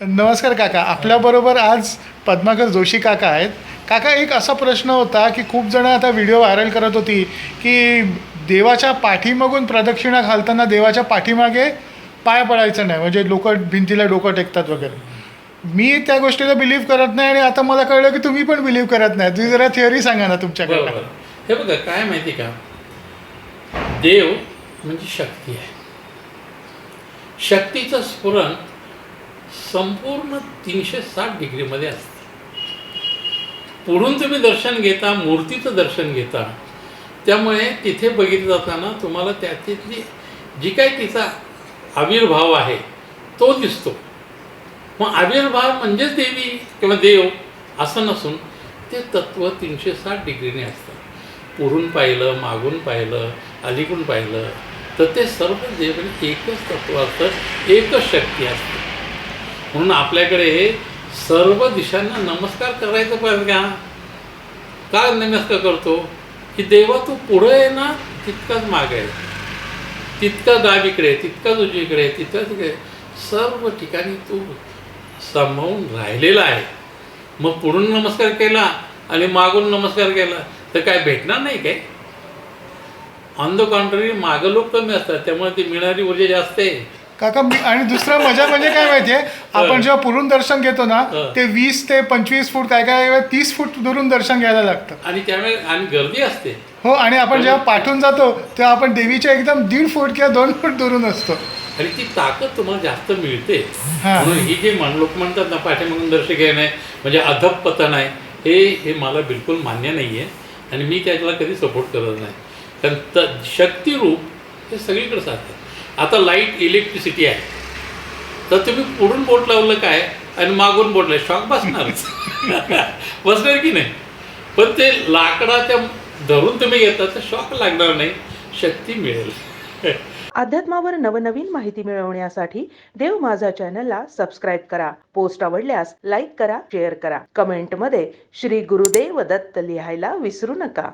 नमस्कार काका. आपल्याबरोबर आज पद्माकर जोशी काका आहेत. काका एक असा प्रश्न होता की खूप जण आता व्हिडिओ व्हायरल करत होती की देवाच्या पाठीमागून प्रदक्षिणा घालताना देवाच्या पाठीमागे पाय पडायचं नाही. म्हणजे लोक भिंतीला डोकं टेकतात वगैरे. मी त्या गोष्टीला बिलीव्ह करत नाही आणि आता मला कळलं की तुम्ही पण बिलीव्ह करत नाही. तुम्ही जरा थिअरी सांगा ना तुमच्याकडे बरोबर. हे बघा काय माहिती का? देव म्हणजे शक्ती आहे. शक्तीचं स्फुरण संपूर्ण तीनशे साठ डिग्रीमध्ये असते. पुढून तुम्ही दर्शन घेता मूर्तीचं दर्शन घेता त्यामुळे तिथे बघितलं जाताना तुम्हाला त्यातली जी काही तिचा आविर्भाव आहे तो दिसतो. मग आविर्भाव म्हणजेच देवी किंवा देव असं नसून ते तत्त्व तीनशे साठ डिग्रीने असतं. पुढून पाहिलं मागून पाहिलं अलीकडून पाहिलं तर ते सर्व देव एकच तत्त्व असतं एकच शक्ती असते. म्हणून आपल्याकडे सर्व दिशांना नमस्कार करायचं पाहिजे का? का नमस्कार करतो? की देवा तू पुढं आहे ना तितकाच माग आहे तितका डावीकडे तितकाच उजवीकडे तितकाच तिकडे सर्व ठिकाणी तू सांभाळून राहिलेला आहे. मग पुढून नमस्कार केला आणि मागून नमस्कार केला तर काय भेटणार नाही काय? ऑन द कॉन्ट्ररी मागं लोक कमी असतात त्यामुळे ती मिळणारी ऊर्जा जास्त आहे. काका मी आणि दुसरा मजा म्हणजे काय माहितीये? आपण जेव्हा पुरून दर्शन घेतो ना. ते वीस ते पंचवीस फूट काय काय तीस फूट दुरून दर्शन घ्यायला लागतं. आणि त्यामुळे आणि गर्दी असते. हो आणि आपण जेव्हा पाठून जातो तेव्हा आपण देवीच्या एकदम दीड फूट किंवा दोन फूट दुरून असतो. आणि ती ताकद तुम्हाला जास्त मिळते. हा. म्हणून ही जे मन लोक म्हणतात ना पाठीमागून दर्शक घेणे म्हणजे अधपतन आहे हे हे मला बिलकुल मान्य नाही आहे आणि मी त्याला कधी सपोर्ट करत नाही. कारण शक्तिरूप ते सगळीकडे सांगतात आता लाइट इलेक्ट्रिसिटी आहे. तर तुम्ही पुढून बोट लावलं काय? आणि मागून बोट लावलं. शॉक बसणार बसणार की नाही? पण ते लाकडाच्या धरून तुम्ही घेता तर शॉक लागणार नाही. शक्ती मिळेल. अध्यात्मावर नवनवीन माहिती मिळवण्यासाठी देव माझा चॅनलला सबस्क्राईब करा. पोस्ट आवडल्यास लाईक करा शेअर करा. कमेंटमध्ये श्री गुरुदेव दत्त लिहायला विसरू नका.